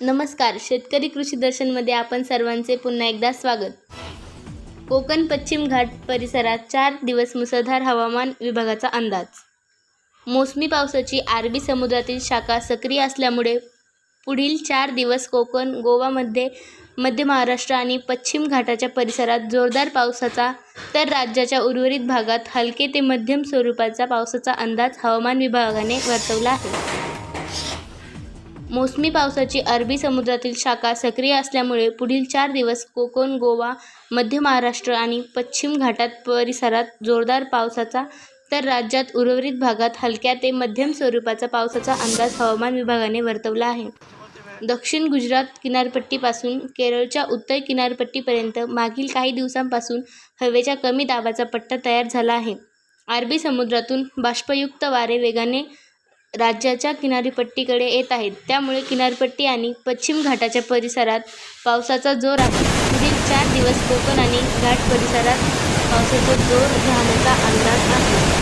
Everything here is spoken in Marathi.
नमस्कार शेतकरी कृषी दर्शनमध्ये आपण सर्वांचे पुन्हा एकदा स्वागत. कोकण पश्चिम घाट परिसरात चार दिवस मुसळधार हवामान विभागाचा अंदाज. मोसमी पावसाची आरबी समुद्रातील शाखा सक्रिय असल्यामुळे पुढील चार दिवस कोकण गोवामध्ये मध्य महाराष्ट्र आणि पश्चिम घाटाच्या परिसरात जोरदार पावसाचा तर राज्याच्या उर्वरित भागात हलके ते मध्यम स्वरूपाचा पावसाचा अंदाज हवामान विभागाने वर्तवला आहे. मोसमी पावसाची अरबी समुद्रातील शाखा सक्रिय असल्यामुळे पुढील चार दिवस कोकण गोवा मध्य महाराष्ट्र आणि पश्चिम घाटात परिसरात जोरदार पावसाचा तर राज्यात उर्वरित भागात हलक्या ते मध्यम स्वरूपाचा पावसाचा अंदाज हवामान विभागाने वर्तवला आहे. दक्षिण गुजरात किनारपट्टीपासून केरळच्या उत्तर किनारपट्टीपर्यंत मागील काही दिवसांपासून हवेच्या कमी दाबाचा पट्टा तयार झाला आहे. अरबी समुद्रातून बाष्पयुक्त वारे वेगाने राज्याच्या किनारपट्टीकडे येत आहेत. त्यामुळे किनारपट्टी आणि पश्चिम घाटाच्या परिसरात पावसाचा जोर आहे. पुढील चार दिवस कोकण आणि घाट परिसरात पावसाचा जोर राहण्याचा अंदाज आहे.